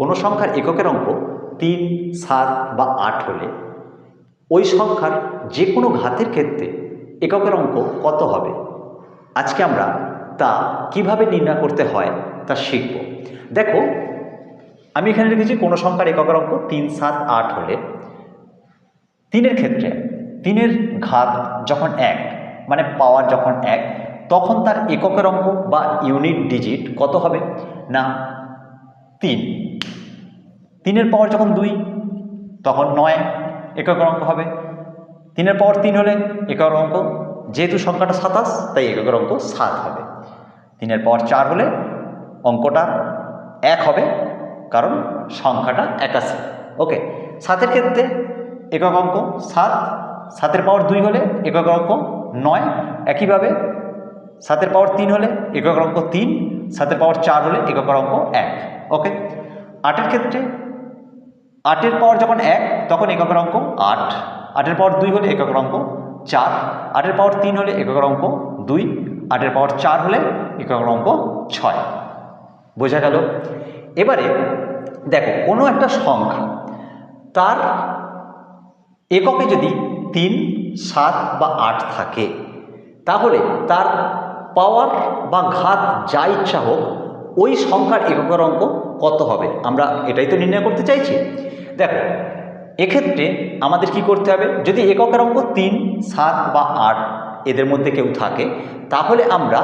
কোনো সংখ্যার এককের অঙ্ক তিন, সাত বা আট হলে ওই সংখ্যার যে কোনো ঘাতের ক্ষেত্রে এককের অঙ্ক কত হবে? আজকে আমরা তা কীভাবে নির্ণয় করতে হয় তা শিখব। দেখো, আমি এখানে লিখেছি কোনো সংখ্যার এককের অঙ্ক তিন, সাত, আট হলে তিনের ক্ষেত্রে তিনের ঘাত যখন এক মানে পাওয়ার যখন এক, তখন তার এককের অঙ্ক বা ইউনিট ডিজিট কত হবে? না, তিন। তিনের পাওয়ার যখন দুই, তখন নয় এককের অঙ্ক হবে। তিনের পাওয়ার তিন হলে এককের অঙ্ক, যেহেতু সংখ্যাটা সাতাশ, তাই এককের অঙ্ক সাত হবে। তিনের পাওয়ার চার হলে অঙ্কটা এক হবে, কারণ সংখ্যাটা একাশি। ওকে, সাতের ক্ষেত্রে একক অঙ্ক সাত, সাতের পাওয়ার দুই হলে একক অঙ্ক নয়। একইভাবে সাতের পাওয়ার তিন হলে একক অঙ্ক তিন, সাতের পাওয়ার চার হলে একক অঙ্ক এক। ওকে, আটের ক্ষেত্রে আটের পাওয়ার যখন এক, তখন এককের অঙ্ক আট। আটের পাওয়ার দুই হলে এককের অঙ্ক চার। আটের পাওয়ার তিন হলে এককের অঙ্ক দুই। আটের পাওয়ার চার হলে এককের অঙ্ক ছয়। বোঝা গেল? এবারে দেখো, কোনো একটা সংখ্যা তার এককে যদি তিন, সাত বা আট থাকে, তাহলে তার পাওয়ার বা ঘাত যা ইচ্ছা হোক ওই সংখ্যার এককের অঙ্ক কত হবে? আমরা এটাই তো নির্ণয় করতে চাইছি। দেখো, এক্ষেত্রে আমাদের কি করতে হবে? যদি এককের অঙ্ক তিন, সাত বা আট এদের মধ্যে কেউ থাকে, তাহলে আমরা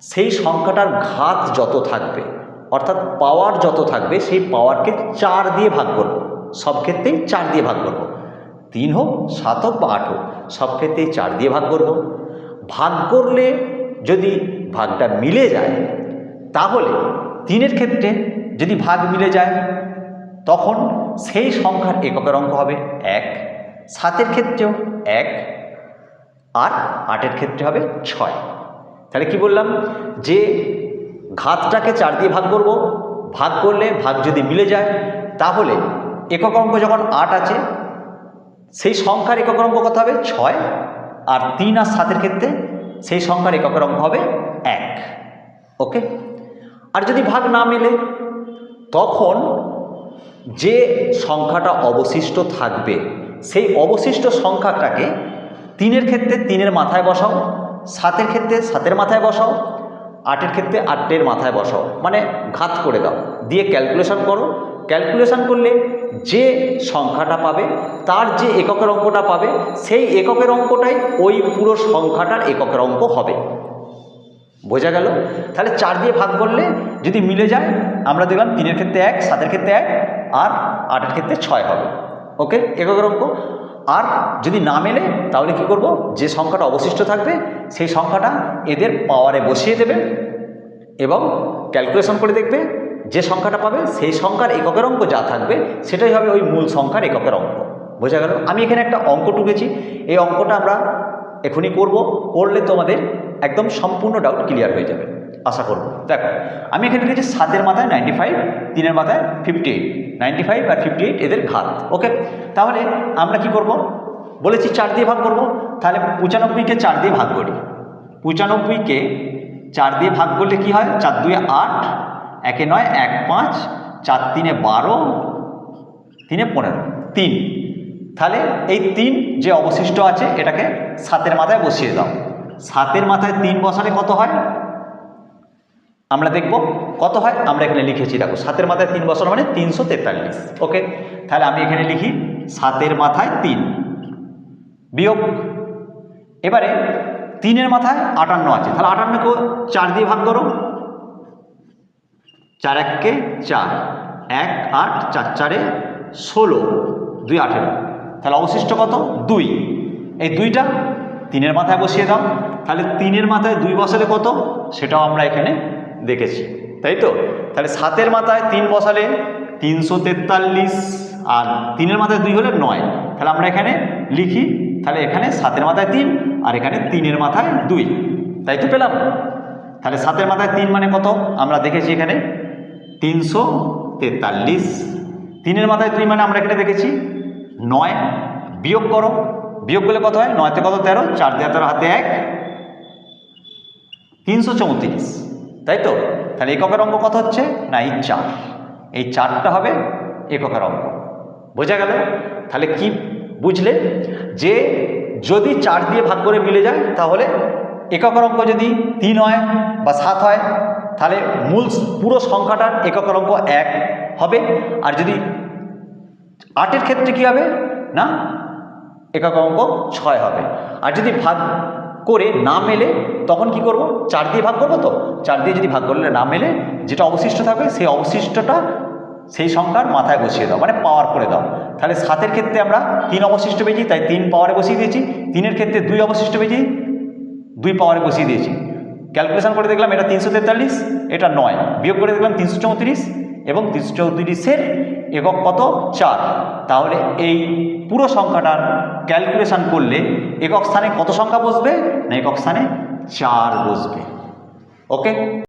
সেই সংখ্যাটার ঘাত যত থাকবে, অর্থাৎ পাওয়ার যত থাকবে, সেই পাওয়ারকে চার দিয়ে ভাগ করব। সব ক্ষেত্রেই চার দিয়ে ভাগ করব। তিন হোক, সাত হোক বা আট হোক, সব ক্ষেত্রেই চার দিয়ে ভাগ করব। ভাগ করলে যদি ভাগটা মিলে যায় তাহলে তিনের ক্ষেত্রে যদি ভাগ মিলে যায়, তখন সেই সংখ্যার এককের অঙ্ক হবে এক, সাতের ক্ষেত্রেও এক, আর আটের ক্ষেত্রে হবে ছয়। তাহলে কি বললাম? যে ঘাতটাকে চার দিয়ে ভাগ করব, ভাগ করলে ভাগ যদি মিলে যায়, তাহলে একক অঙ্ক যখন আট আছে, সেই সংখ্যার একক অঙ্ক কত হবে? ছয়, আর তিন আর সাতের ক্ষেত্রে সেই সংখ্যার এককের অঙ্ক হবে এক। ওকে? আর যদি ভাগ না মেলে, তখন যে সংখ্যাটা অবশিষ্ট থাকবে, সেই অবশিষ্ট সংখ্যাটাকে তিনের ক্ষেত্রে তিনের মাথায় বসাও, সাতের ক্ষেত্রে সাতের মাথায় বসাও, আটের ক্ষেত্রে আটের মাথায় বসাও। মানে ঘাত করে দাও। দিয়ে ক্যালকুলেশন করো। ক্যালকুলেশন করলে যে সংখ্যাটা পাবে, তার যে এককের অঙ্কটা পাবে, সেই এককের অঙ্কটাই ওই পুরো সংখ্যাটার এককের অঙ্ক হবে। বোঝা গেল? তাহলে চার দিয়ে ভাগ করলে যদি মিলে যায়, আমরা দেখলাম তিনের ক্ষেত্রে এক, সাতের ক্ষেত্রে এক, আর আটের ক্ষেত্রে ছয় হবে। ওকে এককের অঙ্ক? আর যদি না মেলে, তাহলে কি করব? যে সংখ্যাটা অবশিষ্ট থাকবে, সেই সংখ্যাটা এদের পাওয়ারে বসিয়ে দেবে এবং ক্যালকুলেশন করে দেখবে যে সংখ্যাটা পাবে, সেই সংখ্যার এককের অঙ্ক যা থাকবে, সেটাই হবে ওই মূল সংখ্যার এককের অঙ্ক। বোঝা গেল? আমি এখানে একটা অঙ্ক টুকেছি। এই অঙ্কটা আমরা এখনই করব। করলে তোমাদের একদম সম্পূর্ণ ডাউট ক্লিয়ার হয়ে যাবে। আশা করব। দেখো, আমি এখানে লিখেছি সাতের মাথায় নাইনটি ফাইভ তিনের মাথায় ফিফটি এইট নাইনটি ফাইভ আর ফিফটি এইট এদের ঘাত ওকে তাহলে আমরা কি করব? বলেছি চার দিয়ে ভাগ করব, তাহলে পঁচানব্বইকে চার দিয়ে ভাগ করি। পঁচানব্বইকে চার দিয়ে ভাগ করলে কি হয়? চার দুয়ে আট, একে নয়, এক পাঁচ, চার তিনে বারো, তিনে পনেরো, তিন। তাহলে এই তিন যে অবশিষ্ট আছে, এটাকে সাতের মাথায় বসিয়ে দাও। সাতের মাথায় তিন বসালে কত হয়? আমরা দেখব কত হয়? আমরা এখানে লিখেছি, দেখো, সাতের মাথায় তিন বছর মানে তিনশো তেতাল্লিশ, ওকে? তাহলে আমি এখানে লিখি সাতের মাথায় তিন বিয়োগ। এবারে তিনের মাথায় আটান্ন আছে, তাহলে আটান্নকে চার দিয়ে ভাগ করো। চার এককে চার, এক, আট, চার, চারে ষোলো, দুই, আঠেরো। তাহলে অবশিষ্ট কত? দুই। এই দুইটা তিনের মাথায় বসিয়ে দাও। তাহলে তিনের মাথায় দুই বসালে কত? সেটাও আমরা এখানে দেখেছি। তাই তো? তাহলে সাতের মাথায় তিন বসালে তিনশো তেতাল্লিশ আর তিনের মাথায় দুই হলে নয়। তাহলে আমরা এখানে লিখি, তাহলে এখানে সাতের মাথায় তিন আর এখানে তিনের মাথায় দুই। তাই তো পেলাম? তাহলে সাতের মাথায় তিন মানে কত? আমরা দেখেছি এখানে তিনশো তেতাল্লিশ। তিনের মাথায় দুই মানে আমরা এখানে দেখেছি নয়। বিয়োগ করো। বিয়োগ করলে কত হয়? নয়তে কত? তেরো। চার দিয়ে তেরো, হাতে এক। তিনশো চৌত্রিশ। তাই তো? তাহলে এককের অঙ্ক কত হচ্ছে? না, এই চার। এই চারটা হবে এককের অঙ্ক। বোঝা গেল? তাহলে কি বুঝলে? যে যদি চার দিয়ে ভাগ করে মিলে যায়, তাহলে এককের অঙ্ক যদি তিন হয় বা সাত হয়, তাহলে মূল পুরো সংখ্যাটার এককের অঙ্ক এক হবে। আর যদি আটের ক্ষেত্রে কী হবে? না একক অঙ্ক ছয় হবে। আর যদি ভাগ করে না মেলে, তখন কি করব? চার দিয়ে ভাগ করব তো? চার দিয়ে যদি ভাগ করলে না মেলে, যেটা অবশিষ্ট থাকবে, সেই অবশিষ্টটা সেই সংখ্যার মাথায় বসিয়ে দাও মানে পাওয়ার করে দাও। তাহলে সাতের ক্ষেত্রে আমরা তিন অবশিষ্ট পেয়েছি, তাই তিন পাওয়ারে বসিয়ে দিয়েছি। তিনের ক্ষেত্রে দুই অবশিষ্ট পেয়েছি, দুই পাওয়ারে বসিয়ে দিয়েছি। ক্যালকুলেশন করে দেখলাম এটা তিনশো তেতাল্লিশ, এটা নয়। বিয়োগ করে দেখলাম তিনশো চৌত্রিশ এবং তিনশো চৌত্রিশের একক কত? চার। তাহলে এই পুরো সংখ্যাটার ক্যালকুলেশন করলে একক স্থানে কত সংখ্যা বসবে? না একক স্থানে চার বসবে। ওকে